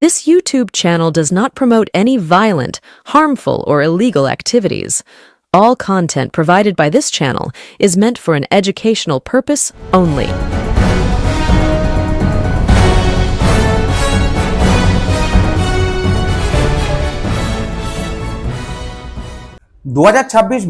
This YouTube channel does not promote any violent, harmful, or illegal activities. All content provided by this channel is meant for an educational purpose only. দু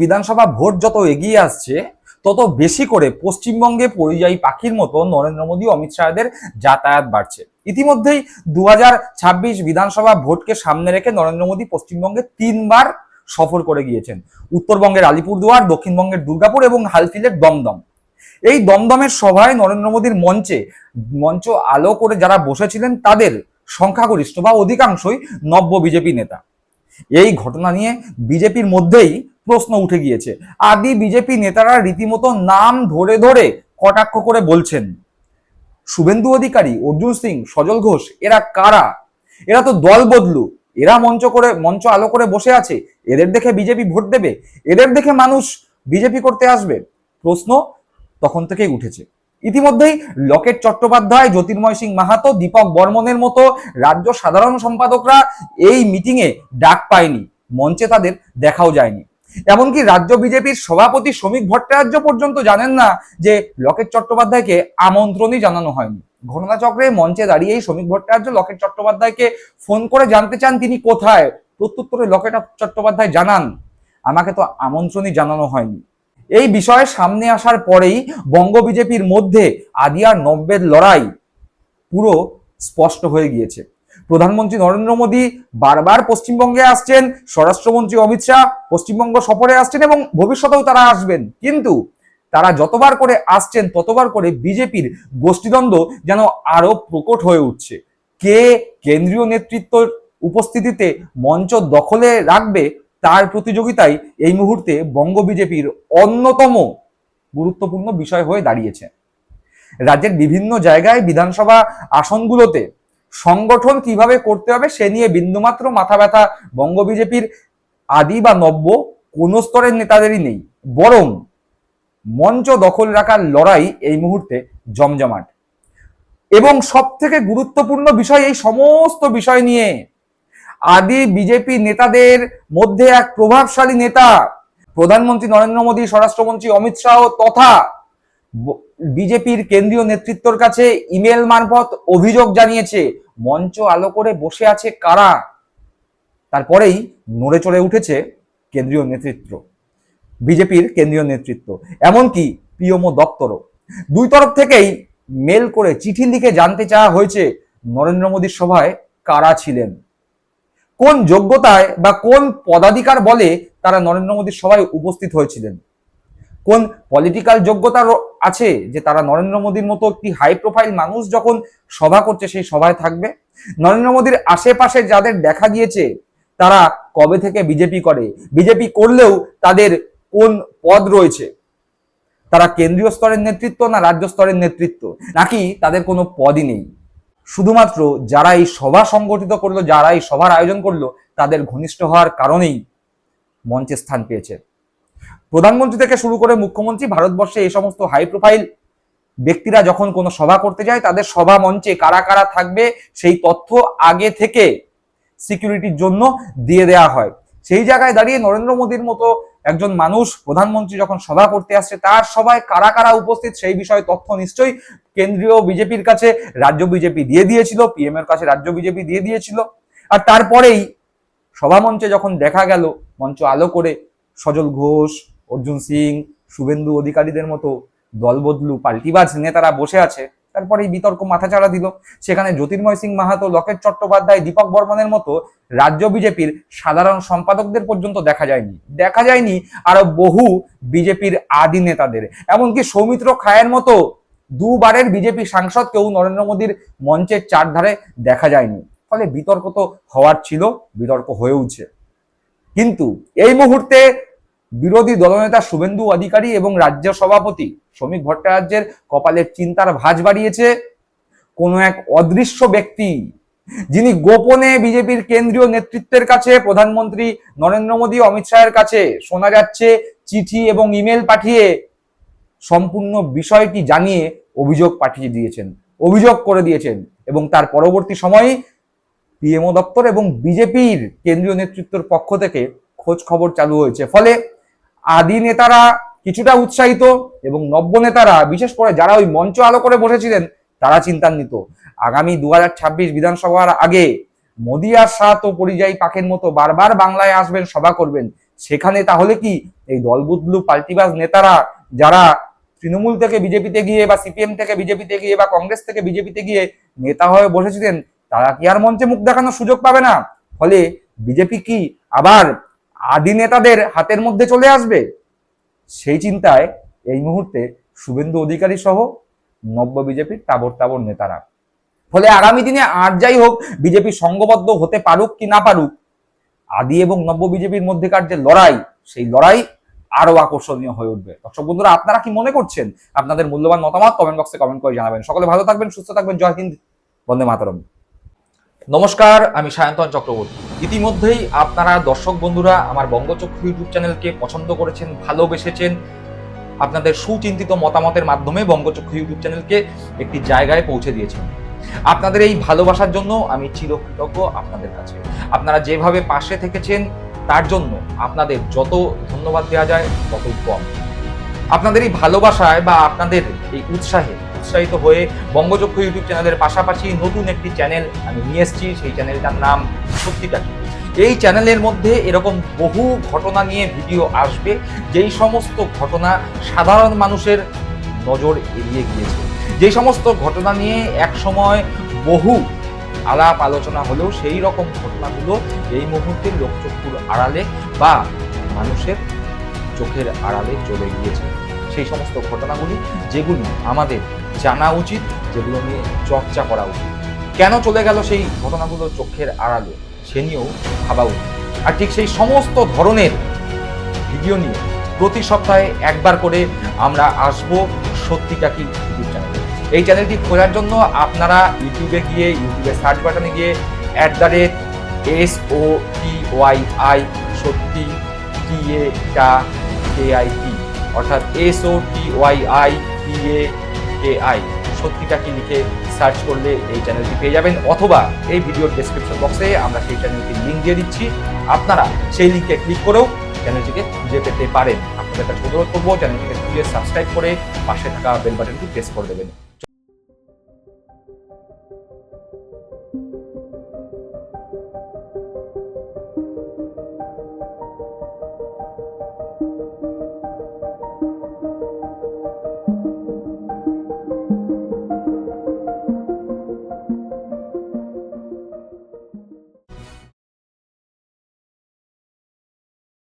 বিধানসভা vote যত এগিয়ে আসছে তত বেশি করে পশ্চিমবঙ্গে পরিযায়ী পাখির মতো নরেন্দ্র মোদী অমিত শাহদের যাতায়াত বাড়ছে। ইতিমধ্যেই দুহাজার ছাব্বিশ বিধানসভা ভোটকে সামনে রেখে নরেন্দ্র মোদী পশ্চিমবঙ্গে তিনবার সফর করে গিয়েছেন। উত্তরবঙ্গের আলিপুরদুয়ার, দক্ষিণবঙ্গের দুর্গাপুর এবং হালফিলের দমদম। এই দমদমের সভায় নরেন্দ্র মোদীর মঞ্চে, মঞ্চ আলো করে যারা বসেছিলেন তাদের সংখ্যাগরিষ্ঠ বা অধিকাংশই নব্য বিজেপি নেতা। এই ঘটনা নিয়ে বিজেপির মধ্যেই প্রশ্ন উঠে গিয়েছে। আদি বিজেপি নেতারা রীতিমতো নাম ধরে ধরে কটাক্ষ করে বলছেন, শুভেন্দু অধিকারী, অর্জুন সিং, সজল ঘোষ, এরা কারা? এরা তো দল বদলু। এরা মঞ্চ করে, মঞ্চ আলো করে বসে আছে। এদের দেখে বিজেপি ভোট দেবে। এদের দেখে মানুষ বিজেপি করতে আসবে। প্রশ্ন তখন থেকেই উঠেছে। ইতিমধ্যেই লকেট চট্টোপাধ্যায়, জ্যোতির্ময় সিং মাহাতো, দীপক বর্মনের মতো রাজ্য সাধারণ সম্পাদকরা এই মিটিংয়ে ডাক পায়নি। মঞ্চে তাদের দেখাও যায়নি। এমনকি রাজ্য বিজেপির সভাপতি শ্রমিক ভট্টাচার্য পর্যন্ত জানেন না যে লকেট চট্টোপাধ্যায়কে আমন্ত্রণই জানানো হয়নি। ঘটনাচক্রে মঞ্চে দাঁড়িয়েই শ্রমিক ভট্টাচার্য লকেট চট্টোপাধ্যায়কে ফোন করে জানতে চান তিনি কোথায়। প্রত্যুত্তরে লকেট চট্টোপাধ্যায় জানান, আমাকে তো আমন্ত্রণই জানানো হয়নি। এই বিষয়ে সামনে আসার পরেই বঙ্গ বিজেপির মধ্যে আদিয়ার নব্যের লড়াই পুরো স্পষ্ট হয়ে গিয়েছে। প্রধানমন্ত্রী নরেন্দ্র মোদী বারবার পশ্চিমবঙ্গে আসছেন, স্বরাষ্ট্রমন্ত্রী অমিত শাহ পশ্চিমবঙ্গ সফরে আসছেন এবং ভবিষ্যতেও তারা আসবেন। কিন্তু তারা যতবার করে আসছেন, ততবার করে বিজেপির গোষ্ঠীদ্বন্দ্ব যেন আরও প্রকট হয়ে উঠছে। কে কেন্দ্রীয় নেতৃত্বর উপস্থিতিতে মঞ্চ দখলে রাখবে তার প্রতিযোগিতায় এই মুহূর্তে বঙ্গ বিজেপির অন্যতম গুরুত্বপূর্ণ বিষয় হয়ে দাঁড়িয়েছে। রাজ্যের বিভিন্ন জায়গায় বিধানসভা আসনগুলোতে সংগঠন কীভাবে করতে হবে সে নিয়ে বিন্দুমাত্র মাথা ব্যথা বঙ্গ বিজেপির আদি বা নব্য কোন স্তরের নেতাদেরই নেই। বরং মঞ্চ দখল রাখার লড়াই এই মুহূর্তে জমজমাট। এবং সব থেকে গুরুত্বপূর্ণ বিষয় এই সমস্ত বিষয় নিয়ে আদি বিজেপি নেতাদের মধ্যে এক প্রভাবশালী নেতা। প্রধানমন্ত্রী নরেন্দ্র মোদী, স্বরাষ্ট্রমন্ত্রী অমিত শাহ তথা বিজেপির কেন্দ্রীয় নেতৃত্বর কাছে ইমেল মারফত অভিযোগ জানিয়েছে। মঞ্চ আলো করে বসে আছে কারা? তারপরেই নড়ে চড়ে উঠেছে কেন্দ্রীয় নেতৃত্ব, বিজেপির কেন্দ্রীয় নেতৃত্ব, এমনকি পিএমও দপ্তরও। দুই তরফ থেকেই মেল করে চিঠি লিখে জানতে চাওয়া হয়েছে নরেন্দ্র মোদীর সভায় কারা ছিলেন। কোন যোগ্যতায় বা কোন পদাধিকার বলে তারা নরেন্দ্র মোদীর সভায় উপস্থিত হয়েছিলেন? কোন পলিটিক্যাল যোগ্যতা আছে যে তারা নরেন্দ্র মোদীর মতো একটি হাই প্রোফাইল মানুষ যখন সভা করছে সেই সভায় থাকবে? নরেন্দ্র মোদীর আশেপাশে যাদের দেখা গিয়েছে, তারা কবে থেকে বিজেপি করে? বিজেপি করলেও তাদের কোন পদ রয়েছে? তারা কেন্দ্রীয় স্তরের নেতৃত্ব না রাজ্য স্তরের নেতৃত্ব? নাকি তাদের কোনো পদই নেই? শুধুমাত্র যারা এই সভা সংগঠিত করল যারা এই সভার আয়োজন করল, তাদের ঘনিষ্ঠ হওয়ার কারণেই মঞ্চে স্থান পেয়েছে। প্রধানমন্ত্রী থেকে শুরু করে মুখ্যমন্ত্রী ভারতবর্ষে এই সমস্ত হাই প্রোফাইল ব্যক্তিরা যখন কোনো সভা করতে যায়, তাদের সভা মঞ্চে কারা কারা থাকবে, সেই তথ্য আগে থেকে সিকিউরিটির জন্য দিয়ে দেওয়া হয়। সেই জায়গায় দাঁড়িয়ে নরেন্দ্র মোদীর মতো একজন মানুষ প্রধানমন্ত্রী যখন সভা করতে আসছে, তার সভায় কারা কারা উপস্থিত সেই বিষয়ে তথ্য নিশ্চয়ই কেন্দ্রীয় বিজেপির কাছে, রাজ্য বিজেপি দিয়ে দিয়েছিল পিএম এর কাছে রাজ্য বিজেপি দিয়ে দিয়েছিল। আর তারপরেই সভামঞ্চে যখন দেখা গেল, মঞ্চ আলো করে সজল ঘোষ, অর্জুন সিং, শুভেন্দু অধিকারীদের মতো দলবদলু পাল্টিবাজ নেতারা বসে আছে তারপরে এই বিতর্ক মাথাচাড়া দিল। সেখানে জ্যোতির্ময় সিং মাহাতো, লকেট চট্টোপাধ্যায়, দীপক বর্মনের মতো রাজ্য বিজেপির সাধারণ সম্পাদকদের পর্যন্ত দেখা যায়নি। দেখা যায়নি আরও বহু বিজেপির আদি নেতাদের। এমনকি সৌমিত্র খায়ের মতো দুবারের বিজেপি সাংসদকেও নরেন্দ্র মোদীর মঞ্চের চারধারে দেখা যায়নি। ফলে বিতর্ক তো হওয়ার ছিল, বিতর্ক হয়েওছে। কিন্তু এই মুহূর্তে বিরোধী দলনেতা শুভেন্দু অধিকারী এবং রাজ্য সভাপতি শ্রমিক ভট্টাচার্যের কপালের চিন্তার ভাঁজ বাড়িয়েছে কোনো এক অদৃশ্য ব্যক্তি, যিনি গোপনে বিজেপির কেন্দ্রীয় নেতৃত্বের কাছে প্রধানমন্ত্রী নরেন্দ্র মোদী অমিত শাহের কাছে শোনা যাচ্ছে চিঠি এবং ইমেল পাঠিয়ে সম্পূর্ণ বিষয়টি জানিয়ে অভিযোগ পাঠিয়ে দিয়েছেন, অভিযোগ করে দিয়েছেন এবং তার পরবর্তী সময়ে পিএমও দপ্তর এবং বিজেপির কেন্দ্রীয় নেতৃত্বের পক্ষ থেকে খোঁজ খবর চালু হয়েছে। ফলে আদি নেতারা কিছুটা উৎসাহিত এবং নব্য নেতারা, বিশেষ করে যারা ওই মঞ্চ আলো করে বসেছিলেন, তারা চিন্তান্বিত। আগামী দু হাজার ছাব্বিশ বিধানসভার আগে মোদি আর শাহ তো পরিযায়ী পাখের মতো বারবার বাংলায় আসবেন, সভা করবেন। সেখানে তাহলে কি এই দলবুদলু পাল্টিবাজ নেতারা যারা তৃণমূল থেকে বিজেপিতে গিয়ে বা সিপিএম থেকে বিজেপিতে গিয়ে বা কংগ্রেস থেকে বিজেপিতে গিয়ে নেতা হয়ে বসেছিলেন, তারা কি আর মঞ্চে মুখ দেখানোর সুযোগ পাবে না? ফলে বিজেপি কি আবার আদি নেতাদের হাতের মধ্যে চলে আসবে? সেই চিন্তায় এই মুহূর্তে শুভেন্দু অধিকারী সহ নব্য বিজেপির তাবর তাবর নেতারা। ফলে আগামী দিনে আর যাই হোক, বিজেপি সংঘবদ্ধ হতে পারুক কি না পারুক, আদি এবং নব্য বিজেপির মধ্যেকার যে লড়াই, সেই লড়াই আরও আকর্ষণীয় হয়ে উঠবে। দর্শক বন্ধুরা, আপনারা কি মনে করছেন? আপনাদের মূল্যবান মতামত কমেন্ট বক্সে কমেন্ট করে জানাবেন। সকলে ভালো থাকবেন, সুস্থ থাকবেন। জয় হিন্দ, বন্দে মাতরম। নমস্কার, আমি সায়ন্তন চক্রবর্তী। ইতিমধ্যেই আপনারা দর্শক বন্ধুরা আমার বঙ্গচক্ষু ইউটিউব চ্যানেলকে পছন্দ করেছেন, ভালোবেসেছেন, আপনাদের সুচিন্তিত মতামতের মাধ্যমে বঙ্গচক্ষু ইউটিউব চ্যানেলকে একটি জায়গায় পৌঁছে দিয়েছেন। আপনাদের এই ভালোবাসার জন্য আমি চিরকৃতজ্ঞ আপনাদের কাছে। আপনারা যেভাবে পাশে থেকেছেন, তার জন্য আপনাদের যত ধন্যবাদ দেওয়া যায় ততই কম। আপনাদের এই ভালোবাসায় বা আপনাদের এই উৎসাহে উৎসাহিত হয়ে বঙ্গচক্ষু ইউটিউব চ্যানেলের পাশাপাশি নতুন একটি চ্যানেল আমি নিয়ে এসেছি, সেই চ্যানেলটার নাম সত্যিটা এই চ্যানেলের মধ্যে এরকম বহু ঘটনা নিয়ে ভিডিও আসবে, যেই সমস্ত ঘটনা সাধারণ মানুষের নজর এড়িয়ে গিয়েছে। যে সমস্ত ঘটনা নিয়ে এক সময় বহু আলাপ আলোচনা হলেও সেই রকম ঘটনাগুলো এই মুহূর্তে লোকচক্ষুর আড়ালে বা মানুষের চোখের আড়ালে চলে গিয়েছে। সেই সমস্ত ঘটনাগুলি যেগুলি আমাদের জানা উচিত, যেগুলো নিয়ে চর্চা করা উচিত। কেন চলে গেল সেই ঘটনাগুলো চোখের আড়ালে? সে নিয়েও ভাবা উচিত। আর ঠিক সেই সমস্ত ধরনের ভিডিও নিয়ে প্রতি সপ্তাহে একবার করে আমরা আসব সত্যিটা কি ইউটিউব চ্যানেলে। এই চ্যানেলটি খোঁজার জন্য আপনারা ইউটিউবে গিয়ে, ইউটিউবে সার্চ বাটনে গিয়ে at the rate S O T Y I সত্যি টি এ টা কে আই টি অর্থাৎ S O T Y I T A K I সত্যিটা কি লিখে সার্চ করলে এই চ্যানেলটি পেয়ে যাবেন, অথবা এই ভিডিওর ডেসক্রিপশন বক্সে আমরা সেই চ্যানেলটির লিঙ্ক দিয়ে দিচ্ছি। আপনারা সেই লিঙ্কে ক্লিক করেও চ্যানেলটিকে খুঁজে পেতে পারেন। আপনাদের কাছে অনুরোধ করব চ্যানেলটিকে খুঁজে সাবস্ক্রাইব করে পাশে থাকা বেল বাটনটি প্রেস করে দেবেন।